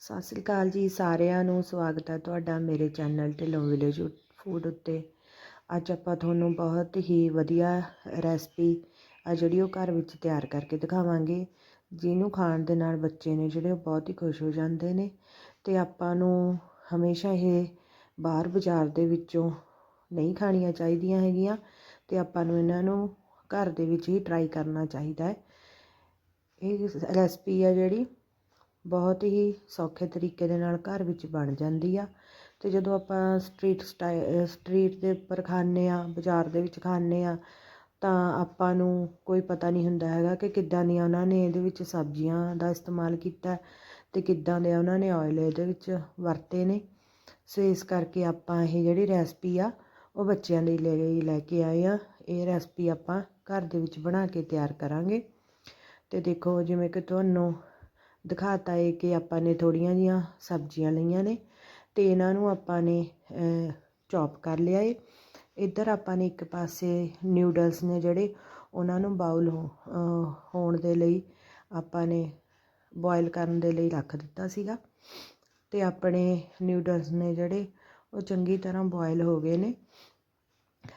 ਸਤਿ ਸ੍ਰੀ ਅਕਾਲ ਜੀ ਸਾਰਿਆਂ ਨੂੰ, ਸਵਾਗਤ ਹੈ ਤੁਹਾਡਾ ਮੇਰੇ ਚੈਨਲ ਢਿੱਲੋਂ ਵਿਲੇਜ ਫੂਡ ਉੱਤੇ। ਅੱਜ ਆਪਾਂ ਤੁਹਾਨੂੰ ਬਹੁਤ ਹੀ ਵਧੀਆ ਰੈਸਪੀ ਆ ਜਿਹੜੀ ਉਹ ਘਰ ਵਿੱਚ ਤਿਆਰ ਕਰਕੇ ਦਿਖਾਵਾਂਗੇ, ਜਿਹਨੂੰ ਖਾਣ ਦੇ ਨਾਲ ਬੱਚੇ ਨੇ ਜਿਹੜੇ ਉਹ ਬਹੁਤ ਹੀ ਖੁਸ਼ ਹੋ ਜਾਂਦੇ ਨੇ ਤੇ ਆਪਾਂ ਨੂੰ ਹਮੇਸ਼ਾ ਇਹ ਬਾਹਰ ਬਾਜ਼ਾਰ ਦੇ ਵਿੱਚੋਂ ਨਹੀਂ ਖਾਣੀਆਂ ਚਾਹੀਦੀਆਂ ਹੈਗੀਆਂ ਤੇ ਆਪਾਂ ਨੂੰ ਇਹਨਾਂ ਨੂੰ ਘਰ ਦੇ ਵਿੱਚ ਹੀ ਟਰਾਈ ਕਰਨਾ ਚਾਹੀਦਾ ਹੈ। ਇਹ ਰੈਸਪੀ ਆ ਜਿਹੜੀ ਬਹੁਤ ਹੀ ਸੌਖੇ ਤਰੀਕੇ ਦੇ ਨਾਲ ਘਰ ਵਿੱਚ ਬਣ ਜਾਂਦੀ ਆ। ਅਤੇ ਜਦੋਂ ਆਪਾਂ ਸਟਰੀਟ ਸਟਾਈ ਸਟਰੀਟ ਦੇ ਉੱਪਰ ਖਾਂਦੇ ਹਾਂ ਬਾਜ਼ਾਰ ਦੇ ਵਿੱਚ ਖਾਂਦੇ ਹਾਂ ਤਾਂ ਆਪਾਂ ਨੂੰ ਕੋਈ ਪਤਾ ਨਹੀਂ ਹੁੰਦਾ ਹੈਗਾ ਕਿ ਕਿੱਦਾਂ ਦੀਆਂ ਉਹਨਾਂ ਨੇ ਇਹਦੇ ਵਿੱਚ ਸਬਜ਼ੀਆਂ ਦਾ ਇਸਤੇਮਾਲ ਕੀਤਾ ਅਤੇ ਕਿੱਦਾਂ ਦੇ ਉਹਨਾਂ ਨੇ ਓਇਲ ਇਹਦੇ ਵਿੱਚ ਵਰਤੇ ਨੇ। ਸੋ ਇਸ ਕਰਕੇ ਆਪਾਂ ਇਹ ਜਿਹੜੀ ਰੈਸਪੀ ਆ, ਉਹ ਬੱਚਿਆਂ ਲਈ ਲੈ ਲੈ ਕੇ ਆਏ ਆ। ਇਹ ਰੈਸਪੀ ਆਪਾਂ ਘਰ ਦੇ ਵਿੱਚ ਬਣਾ ਕੇ ਤਿਆਰ ਕਰਾਂਗੇ। ਅਤੇ ਦੇਖੋ ਜਿਵੇਂ ਕਿ ਤੁਹਾਨੂੰ ਦਿਖਾਤਾ ਹੈ ਕਿ ਆਪਾਂ ਨੇ ਥੋੜ੍ਹੀਆਂ ਜਿਹੀਆਂ ਸਬਜ਼ੀਆਂ ਲਈਆਂ ਨੇ ਅਤੇ ਇਹਨਾਂ ਨੂੰ ਆਪਾਂ ਨੇ ਚੌਪ ਕਰ ਲਿਆ ਏ। ਇੱਧਰ ਆਪਾਂ ਨੇ ਇੱਕ ਪਾਸੇ ਨਿਊਡਲਸ ਨੇ ਜਿਹੜੇ, ਉਹਨਾਂ ਨੂੰ ਬਾਉਲ ਹੋਣ ਦੇ ਲਈ ਆਪਾਂ ਨੇ ਬੋਇਲ ਕਰਨ ਦੇ ਲਈ ਰੱਖ ਦਿੱਤਾ ਸੀਗਾ। ਤੇ ਆਪਣੇ ਨਿਊਡਲਸ ਨੇ ਜਿਹੜੇ, ਉਹ ਚੰਗੀ ਤਰ੍ਹਾਂ ਬੋਇਲ ਹੋ ਗਏ ਨੇ।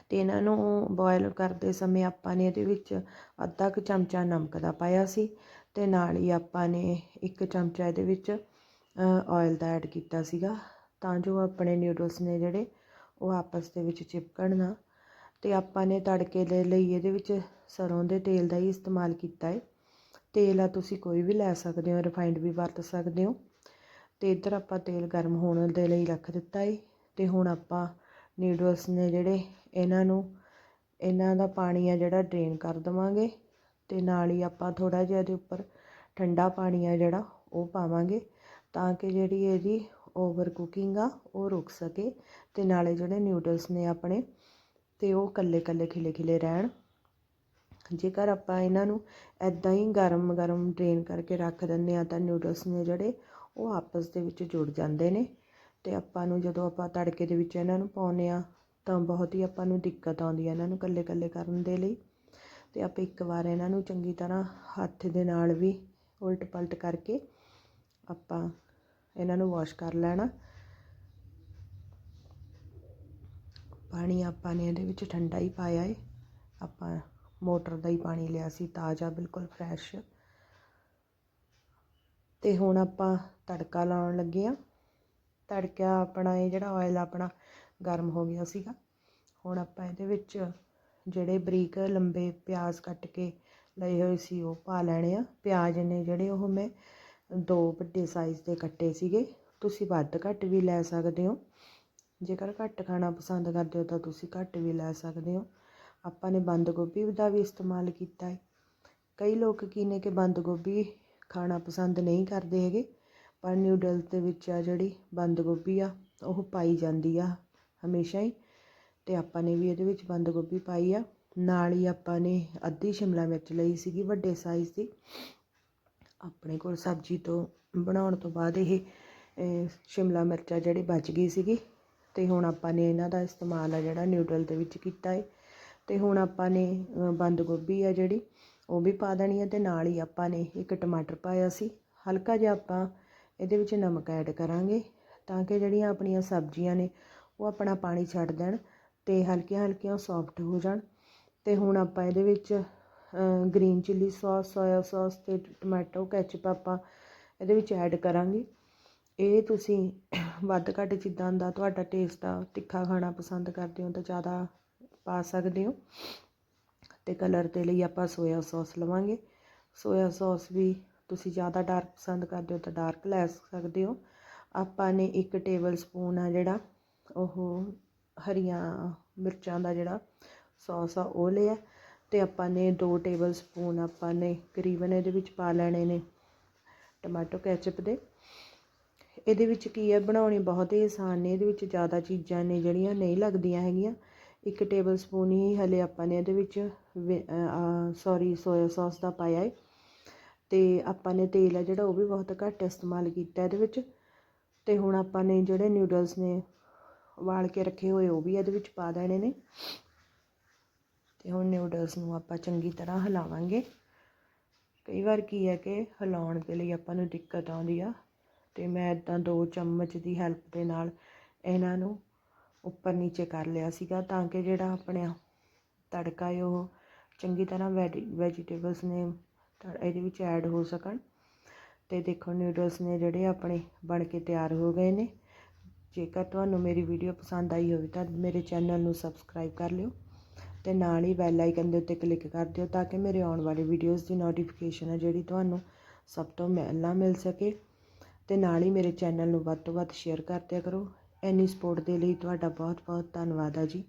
ਤੇ ਇਹਨਾਂ ਨੂੰ ਬੋਇਲ ਕਰਦੇ ਸਮੇਂ ਆਪਾਂ ਨੇ ਇਹਦੇ ਵਿੱਚ ਅੱਧਾ ਕੁ ਚਮਚਾ ਨਮਕ ਦਾ ਪਾਇਆ ਸੀ। ਅਤੇ ਨਾਲ ਹੀ ਆਪਾਂ ਨੇ ਇੱਕ ਚਮਚਾ ਇਹਦੇ ਵਿੱਚ ਓਇਲ ਦਾ ਐਡ ਕੀਤਾ ਸੀਗਾ। ਤਾਂ ਜੋ ਆਪਣੇ ਨਿਊਡਲਸ ਨੇ ਜਿਹੜੇ, ਉਹ ਆਪਸ ਦੇ ਵਿੱਚ ਚਿਪਕਣ ਨਾ। ਅਤੇ ਆਪਾਂ ਨੇ ਤੜਕੇ ਦੇ ਲਈ ਇਹਦੇ ਵਿੱਚ ਸਰੋਂ ਦੇ ਤੇਲ ਦਾ ਹੀ ਇਸਤੇਮਾਲ ਕੀਤਾ ਹੈ ਤੇਲ ਆ ਤੁਸੀਂ ਕੋਈ ਵੀ ਲੈ ਸਕਦੇ ਹੋ ਰਿਫਾਈਂਡ ਵੀ ਵਰਤ ਸਕਦੇ ਹੋ। ਤੇ ਇੱਧਰ ਆਪਾਂ ਤੇਲ ਗਰਮ ਹੋਣ ਦੇ ਲਈ ਰੱਖ ਦਿੱਤਾ ਏ। ਤੇ ਹੁਣ ਆਪਾਂ ਨਿਊਡਲਸ ਨੇ ਜਿਹੜੇ, ਇਹਨਾਂ ਨੂੰ, ਇਹਨਾਂ ਦਾ ਪਾਣੀ ਆ ਜਿਹੜਾ ਡਰੇਨ ਕਰ ਦਵਾਂਗੇ। ਅਤੇ ਨਾਲ ਹੀ ਆਪਾਂ ਥੋੜ੍ਹਾ ਜਿਹਾ ਇਹਦੇ ਉੱਪਰ ਠੰਡਾ ਪਾਣੀ ਆ ਜਿਹੜਾ, ਉਹ ਪਾਵਾਂਗੇ ਤਾਂ ਕਿ ਜਿਹੜੀ ਇਹਦੀ ਓਵਰ ਕੁਕਿੰਗ ਆ, ਉਹ ਰੁਕ ਸਕੇ ਅਤੇ ਨਾਲੇ ਜਿਹੜੇ ਨਿਊਡਲਸ ਨੇ ਆਪਣੇ ਅਤੇ ਉਹ ਇਕੱਲੇ ਇਕੱਲੇ ਖਿਲੇ ਖਿਲੇ ਰਹਿਣ। ਜੇਕਰ ਆਪਾਂ ਇਹਨਾਂ ਨੂੰ ਇੱਦਾਂ ਹੀ ਗਰਮ ਗਰਮ ਡਰੇਨ ਕਰਕੇ ਰੱਖ ਦਿੰਦੇ ਆ ਤਾਂ ਨਿਊਡਲਸ ਨੇ ਜਿਹੜੇ, ਉਹ ਆਪਸ ਦੇ ਵਿੱਚ ਜੁੜ ਜਾਂਦੇ ਨੇ। ਅਤੇ ਆਪਾਂ ਨੂੰ ਜਦੋਂ ਆਪਾਂ ਤੜਕੇ ਦੇ ਵਿੱਚ ਇਹਨਾਂ ਨੂੰ ਪਾਉਂਦੇ ਆ ਤਾਂ ਬਹੁਤ ਹੀ ਆਪਾਂ ਨੂੰ ਦਿੱਕਤ ਆਉਂਦੀ ਹੈ ਇਹਨਾਂ ਨੂੰ ਇਕੱਲੇ ਇਕੱਲੇ ਕਰਨ ਦੇ ਲਈ। ਅਤੇ ਆਪਾਂ ਇੱਕ ਵਾਰ ਇਹਨਾਂ ਨੂੰ ਚੰਗੀ ਤਰ੍ਹਾਂ ਹੱਥ ਦੇ ਨਾਲ ਵੀ ਉਲਟ ਪਲਟ ਕਰਕੇ ਆਪਾਂ ਇਹਨਾਂ ਨੂੰ ਵਾਸ਼ ਕਰ ਲੈਣਾ। ਪਾਣੀ ਆਪਾਂ ਨੇ ਇਹਦੇ ਵਿੱਚ ਠੰਡਾ ਹੀ ਪਾਇਆ ਹੈ ਆਪਾਂ ਮੋਟਰ ਦਾ ਹੀ ਪਾਣੀ ਲਿਆ ਸੀ, ਤਾਜ਼ਾ, ਬਿਲਕੁਲ ਫਰੈਸ਼ ਤੇ ਹੁਣ ਆਪਾਂ ਤੜਕਾ ਲਾਉਣ ਲੱਗੇ ਆ ਤੜਕਾ ਆਪਣਾ ਇਹ ਜਿਹੜਾ ਆਇਲ ਆਪਣਾ ਗਰਮ ਹੋ ਗਿਆ ਸੀਗਾ, ਹੁਣ ਆਪਾਂ ਇਹਦੇ ਵਿੱਚ ਜਿਹੜੇ ਬਰੀਕ ਲੰਬੇ ਪਿਆਜ਼ ਕੱਟ ਕੇ ਲਏ ਹੋਏ ਸੀ, ਉਹ ਪਾ ਲੈਣੇ ਆ। ਪਿਆਜ਼ ਨੇ ਜਿਹੜੇ ਉਹ ਮੈਂ ਦੋ ਵੱਡੇ ਸਾਈਜ਼ ਦੇ ਕੱਟੇ ਸੀਗੇ। ਤੁਸੀਂ ਵੱਧ ਘੱਟ ਵੀ ਲੈ ਸਕਦੇ ਹੋ। ਜੇਕਰ ਘੱਟ ਖਾਣਾ ਪਸੰਦ ਕਰਦੇ ਹੋ, ਤਾਂ ਤੁਸੀਂ ਘੱਟ ਵੀ ਲੈ ਸਕਦੇ ਹੋ। ਆਪਾਂ ਨੇ ਬੰਦ ਗੋਭੀ ਦਾ ਵੀ ਇਸਤੇਮਾਲ ਕੀਤਾ ਹੈ ਕਈ ਲੋਕ ਕੀ ਨੇ ਕਿ ਬੰਦ ਗੋਭੀ ਖਾਣਾ ਪਸੰਦ ਨਹੀਂ ਕਰਦੇ ਹੈਗੇ, ਪਰ ਨਿਊਡਲਸ ਦੇ ਵਿੱਚ ਆ ਜਿਹੜੀ ਬੰਦ ਗੋਭੀ ਆ, ਉਹ ਪਾਈ ਜਾਂਦੀ ਆ ਹਮੇਸ਼ਾ ਹੀ। ਅਤੇ ਆਪਾਂ ਨੇ ਵੀ ਇਹਦੇ ਵਿੱਚ ਬੰਦ ਗੋਭੀ ਪਾਈ ਆ। ਨਾਲ ਹੀ ਆਪਾਂ ਨੇ ਅੱਧੀ ਸ਼ਿਮਲਾ ਮਿਰਚ ਲਈ ਸੀਗੀ, ਵੱਡੇ ਸਾਈਜ਼ ਦੀ। ਆਪਣੇ ਕੋਲ ਸਬਜ਼ੀ ਤੋਂ ਬਣਾਉਣ ਤੋਂ ਬਾਅਦ ਇਹ ਸ਼ਿਮਲਾ ਮਿਰਚਾ ਜਿਹੜੀ ਬਚ ਗਈ ਸੀਗੀ। ਤੇ ਹੁਣ ਆਪਾਂ ਨੇ ਇਹਨਾਂ ਦਾ ਇਸਤੇਮਾਲ ਆ ਜਿਹੜਾ ਨਿਊਡਲ ਦੇ ਵਿੱਚ ਕੀਤਾ ਹੈ ਤੇ ਹੁਣ ਆਪਾਂ ਨੇ ਬੰਦ ਗੋਭੀ ਆ ਜਿਹੜੀ, ਉਹ ਵੀ ਪਾ ਦੇਣੀ ਹੈ ਤੇ ਨਾਲ ਹੀ ਆਪਾਂ ਨੇ ਇੱਕ ਟਮਾਟਰ ਪਾਇਆ ਸੀ। ਹਲਕਾ ਜਿਹਾ ਆਪਾਂ ਇਹਦੇ ਵਿੱਚ ਨਮਕ ਐਡ ਕਰਾਂਗੇ ਤਾਂ ਕਿ ਜਿਹੜੀਆਂ ਆਪਣੀਆਂ ਸਬਜ਼ੀਆਂ ਨੇ, ਉਹ ਆਪਣਾ ਪਾਣੀ ਛੱਡ ਦੇਣ। ਅਤੇ ਹਲਕੀਆਂ ਹਲਕੀਆਂ ਸੋਫਟ ਹੋ ਜਾਣ। ਅਤੇ ਹੁਣ ਆਪਾਂ ਇਹਦੇ ਵਿੱਚ green chilli sauce soya sauce ਅਤੇ ਟਮੈਟੋ ਕੈਚਅਪ ਆਪਾਂ ਇਹਦੇ ਵਿੱਚ ਐਡ ਕਰਾਂਗੇ। ਇਹ ਤੁਸੀਂ ਵੱਧ ਘੱਟ ਜਿੱਦਾਂ ਦਾ ਤੁਹਾਡਾ ਟੇਸਟ ਆ, ਤਿੱਖਾ ਖਾਣਾ ਪਸੰਦ ਕਰਦੇ ਹੋ ਤਾਂ ਜ਼ਿਆਦਾ ਪਾ ਸਕਦੇ ਹੋ। ਤੇ ਕਲਰ ਦੇ ਲਈ ਆਪਾਂ ਸੋਇਆ ਸੌਸ ਲਵਾਂਗੇ। ਸੋਇਆ ਸੌਸ ਵੀ ਤੁਸੀਂ ਜ਼ਿਆਦਾ ਡਾਰਕ ਪਸੰਦ ਕਰਦੇ ਹੋ ਤਾਂ ਡਾਰਕ ਲੈ ਸਕਦੇ ਹੋ। ਆਪਾਂ ਨੇ ਇੱਕ ਟੇਬਲ ਸਪੂਨ ਆ ਜਿਹੜਾ, ਉਹ ਹਰੀਆਂ ਮਿਰਚਾਂ ਦਾ ਜਿਹੜਾ ਸੌਸ ਆ, ਉਹ ਲਿਆ ਅਤੇ ਆਪਾਂ ਨੇ ਦੋ ਟੇਬਲ ਸਪੂਨ ਆਪਾਂ ਨੇ ਕਰੀਬਨ ਇਹਦੇ ਵਿੱਚ ਪਾ ਲੈਣੇ ਨੇ ਟਮਾਟੋ ਕੈਚਅਪ ਦੇ। ਇਹਦੇ ਵਿੱਚ ਕੀ ਹੈ ਬਣਾਉਣੀ ਬਹੁਤ ਹੀ ਆਸਾਨ ਨੇ, ਇਹਦੇ ਵਿੱਚ ਜ਼ਿਆਦਾ ਚੀਜ਼ਾਂ ਨੇ ਜਿਹੜੀਆਂ ਨਹੀਂ ਲੱਗਦੀਆਂ ਹੈਗੀਆਂ। ਇੱਕ ਟੇਬਲ ਸਪੂਨ ਹੀ ਹਲੇ ਆਪਾਂ ਨੇ ਇਹਦੇ ਵਿੱਚ ਸੌਰੀ ਸੋਇਆ ਸੌਸ ਦਾ ਪਾਇਆ ਹੈ ਤੇ ਆਪਾਂ ਨੇ ਤੇਲ ਹੈ ਜਿਹੜਾ, ਉਹ ਵੀ ਬਹੁਤ ਘੱਟ ਇਸਤੇਮਾਲ ਕੀਤਾ ਇਹਦੇ ਵਿੱਚ। ਤੇ ਹੁਣ ਆਪਾਂ ਨੇ ਜਿਹੜੇ ਨਿਊਡਲਸ ਨੇ ਉਬਾਲ ਕੇ ਰੱਖੇ ਹੋਏ, ਉਹ ਵੀ ਇਹਦੇ ਵਿੱਚ ਪਾ ਦੇਣੇ ਨੇ। ਤੇ ਹੁਣ ਨਿਊਡਲਸ ਨੂੰ ਆਪਾਂ ਚੰਗੀ ਤਰ੍ਹਾਂ ਹਿਲਾਵਾਂਗੇ। ਕਈ ਵਾਰ ਕੀ ਹੈ ਕਿ ਹਿਲਾਉਣ ਦੇ ਲਈ ਆਪਾਂ ਨੂੰ ਦਿੱਕਤ ਆਉਂਦੀ ਆ। ਤੇ ਮੈਂ ਇਦਾਂ ਦੋ ਚਮਚ ਦੀ ਹੈਲਪ ਦੇ ਨਾਲ ਇਹਨਾਂ ਨੂੰ ਉੱਪਰ ਨੀਚੇ ਕਰ ਲਿਆ ਸੀਗਾ ਤਾਂ ਕਿ ਜਿਹੜਾ ਆਪਣੇ ਤੜਕਾ ਹੈ, ਉਹ ਚੰਗੀ ਤਰ੍ਹਾਂ ਵੈਜੀਟੇਬਲਸ ਨੇ ਤਾਂ ਇਹਦੇ ਵਿੱਚ ਐਡ ਹੋ ਸਕਣ। ਤੇ ਦੇਖੋ ਨਿਊਡਲਸ ਨੇ ਜਿਹੜੇ ਆਪਣੇ ਬਣ ਕੇ ਤਿਆਰ ਹੋ ਗਏ ਨੇ। ਜੇਕਰ ਤੁਹਾਨੂੰ ਮੇਰੀ ਵੀਡੀਓ ਪਸੰਦ ਆਈ ਹੋਵੇ ਤਾਂ ਮੇਰੇ ਚੈਨਲ ਨੂੰ ਸਬਸਕ੍ਰਾਈਬ ਕਰ ਲਿਓ ਤੇ ਨਾਲ ਹੀ ਬੈਲ ਆਈਕਨ ਦੇ ਉੱਤੇ ਕਲਿੱਕ ਕਰ ਦਿਓ ਤਾਂ ਕਿ ਮੇਰੇ ਆਉਣ ਵਾਲੇ ਵੀਡੀਓਜ਼ ਦੀ ਨੋਟੀਫਿਕੇਸ਼ਨ ਹੈ ਜਿਹੜੀ ਤੁਹਾਨੂੰ ਸਭ ਤੋਂ ਪਹਿਲਾਂ ਮਿਲ ਸਕੇ। ਤੇ ਨਾਲ ਹੀ ਮੇਰੇ ਚੈਨਲ ਨੂੰ ਵੱਧ ਤੋਂ ਵੱਧ ਸ਼ੇਅਰ ਕਰਦਿਆ ਕਰੋ। ਐਨੀ ਸਪੋਰਟ ਦੇ ਲਈ ਤੁਹਾਡਾ ਬਹੁਤ ਬਹੁਤ ਧੰਨਵਾਦ ਆ ਜੀ।